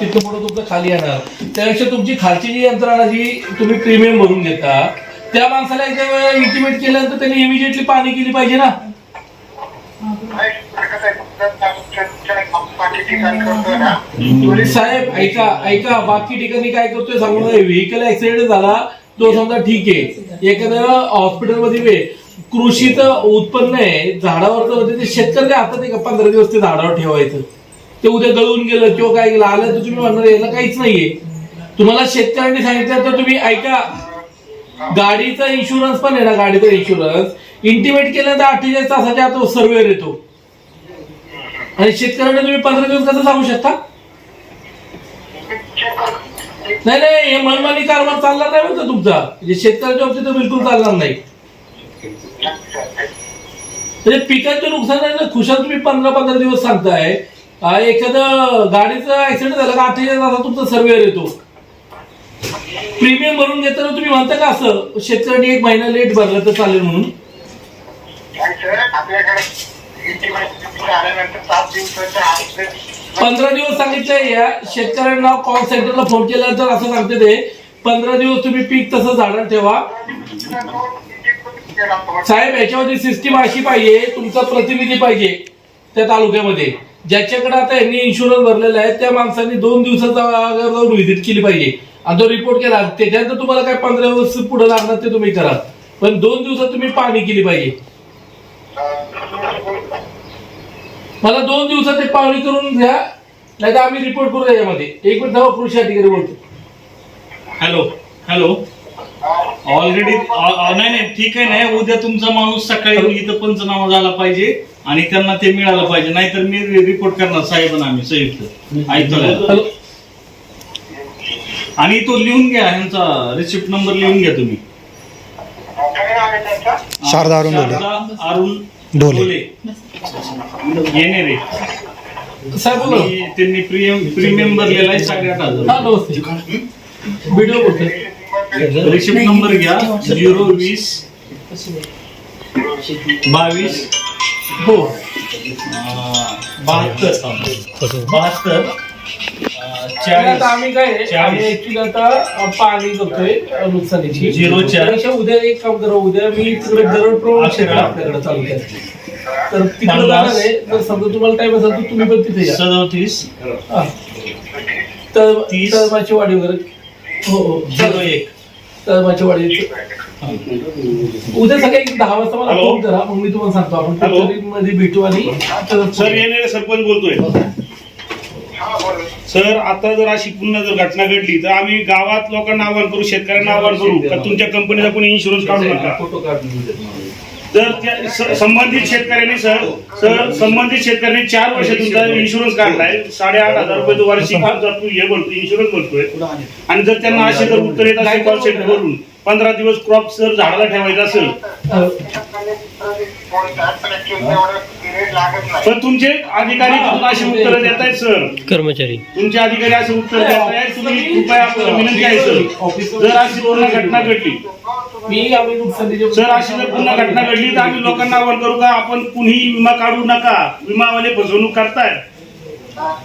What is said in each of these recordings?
तिथं पुढे तुमचं खाली येणार. त्यापेक्षा तुमची खालची जी यंत्रणा जी तुम्ही प्रीमियम भरून घेता त्या माणसाला एकदा इंटिमेट केल्यानंतर त्यांनी इमिजिएटली पाणी केली पाहिजे ना? साहेब ऐका ऐका बाकी ठिकाणी काय करतोय सांगू व्हेकल ऍक्सिडेंट झाला तो समजा ठीक आहे. एखाद्या हॉस्पिटलमध्ये वे कृषीचं उत्पन्न आहे झाडावर तर म्हणजे ते शेतकऱ्याच्या हातात आहे का? पंधरा दिवस ते झाडावर ठेवायचं. ते उद्या गळून गेलं किंवा काय गेलं आलं तर तुम्ही म्हणणार याला काहीच नाहीये. तुम्हाला शेतकऱ्यांनी सांगितलं तर तुम्ही ऐका गाडीचा इन्शुरन्स पण आहे ना गाडीचा इन्शुरन्स इंटिमेट केल्यानंतर अठ्ठेचाळीस तासाच्या तो सर्वेअर येतो. आणि शेतकऱ्यांना तुम्ही पंधरा दिवस कसं सांगू शकता? नाही नाही हे मनमानी कारभार चालणार नाही म्हणतो तुमचा. म्हणजे शेतकऱ्याच्या बाबतीत तर बिलकुल चालणार नाही. म्हणजे पिकांचं नुकसान आहे ना खुशाल तुम्ही पंधरा पंधरा दिवस सांगताय. एखादं गाडीचं ऍक्सिडेंट झालं का अठ्ठेचाळीस तासात तुमचा सर्वेअर येतो. प्रीमियम भरून घेताना तुम्ही म्हणता का असं? शेतकऱ्यांनी एक महिना लेट भरला तर चालेल म्हणून. पंधरा दिवस सांगितलंय या. शेतकऱ्यांना कॉल सेंटरला फोन केल्यानंतर असं सांगते ते. पंधरा दिवस तुम्ही पीक तसं झाडात ठेवा. साहेब याच्यामध्ये सिस्टीम अशी पाहिजे तुमचा प्रतिनिधी पाहिजे. त्या तालुक्यामध्ये. ज्याच्याकडे आता यांनी इन्शुरन्स भरलेला आहे त्या माणसांनी दोन दिवसाचा जाऊन व्हिजिट केली पाहिजे. आणि तो रिपोर्ट केला त्याच्यानंतर तुम्हाला काय पंधरा दिवस पुढे लागणार ते तुम्ही करा. पण दोन दिवसात तुम्ही पाहणी केली पाहिजे. मला दोन दिवसात ते पाहणी करून घ्या नाही तर आम्ही रिपोर्ट करू त्याच्यामध्ये एक मिनिट थांबा, कृषी अधिकारी बोलतो. Hello hello. ऑलरेडी नाही नाही ठीक आहे नाही. उद्या तुमचा माणूस सकाळी इथं पंचनामा झाला पाहिजे. आणि त्यांना ते मिळालं पाहिजे. नाहीतर मी रिपोर्ट करणार साहेबांना आम्ही संयुक्त. ऐकतो आणि तो लिहून घ्या ह्यांचा रिसिप्ट नंबर लिहून घ्या तुम्ही. शारदा अरुण. शारदा अरुण ढोले. येणे रे. त्यांनी प्रीमियम प्रीमियम भरलेला आहे हा व्हिडिओ बोलतोय. रिसिप्ट नंबर घ्या झिरो वीस बावीस हो बहात्तर बहात्तर चाळीस आम्ही काय. आम्ही ऍक्च्युली आता अ, पाहणी करतोय नुकसानीची झिरो चार. उद्या एक काम करा उद्या मी तिकडे दरड अकरा. आपल्याकडे चालू केलं तर तिकडे. जाणार आहे जर समजा तुम्हाला टाइम असेल तर तुम्ही पण तिथे या सदोतीस. तर तीस. वाडी वगैरे हो हो झिरो एक तळमाची वाडी उद्या सकाळी एक दहा वाजता मला. फोन करा मग मी तुम्हाला सांगतो आपण. मध्ये भेटू आणि सर येणारे सरपंच बोलतोय सर आता जर अशी पुन्हा जर घटना घडली तर आम्ही गावात लोकांना आवाहन करू शेतकऱ्यांना आवाहन करू का तुमच्या कंपनीचा कोणी इन्शुरन्स काढू नका फोटो काढून. तर त्या संबंधित शेतकऱ्यांनी सर सर संबंधित शेतकऱ्यांनी चार वर्ष तुमचा इन्शुरन्स काढलाय साडेआठ हजार रुपये तो वार्षिक हे भरतो इन्शुरन्स भरतोय आणि जर त्यांना असे जर उत्तर येत असेल कॉल सेंटर वरून पंधरा दिवस क्रॉप जर झाडाला ठेवायचं असेल. पण तुमचे अधिकारी अशी उत्तरं देत आहेत सर. कर्मचारी. तुमचे अधिकारी असे उत्तर देत आहेत तुम्ही कृपया विनंती आहे सर. जर अशी पुन्हा घटना घडली मी आम्ही नुकसानीचे सर अशी जर पुन्हा घटना घडली तर आम्ही लोकांना आवाहन करू का? आपण कुणीही विमा काढू नका. विमावाले फसवणूक करतायत.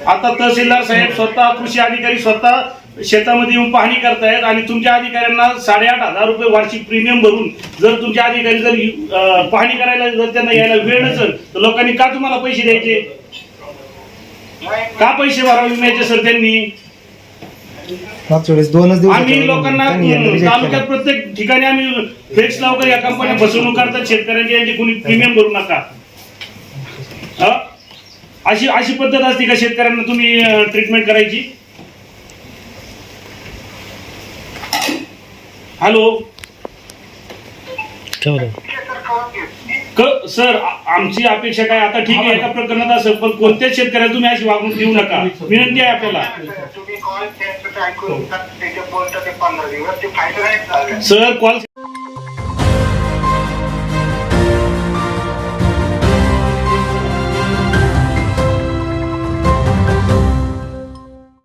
आता तहसीलदार साहेब स्वतः कृषी अधिकारी स्वतः शेतामध्ये येऊन पाहणी करतायत आणि तुमच्या अधिकाऱ्यांना साडेआठ हजार रुपये वार्षिक प्रीमियम भरून जर तुमचे अधिकारी जर पाहणी करायला जर त्यांना यायला वेळ नसेल तर लोकांनी का तुम्हाला पैसे द्यायचे? का पैसे भरावे विम्याचे सर त्यांनी? मागच्या वेळेस दोनच दिवस आम्ही लोकांना तालुक्यात प्रत्येक ठिकाणी आम्ही फ्लेक्स लावकर या कंपन्या फसवणूक करतात शेतकऱ्यांची यांची कोणी प्रीमियम भरू नका? अशी अशी पद्धत असते का शेतकऱ्यांना तुम्ही ट्रीटमेंट करायची? हॅलो क सर आमची अपेक्षा काय? आता ठीक आहे एका प्रकरणात असं पण कोणत्याच शेतकऱ्याला तुम्ही अशी वागणूक देऊ नका. विनंती आहे आपल्याला. ऐकून त्याचे बोलता ते पंधरा दिवस ते फायदा नाही झालं. Sir call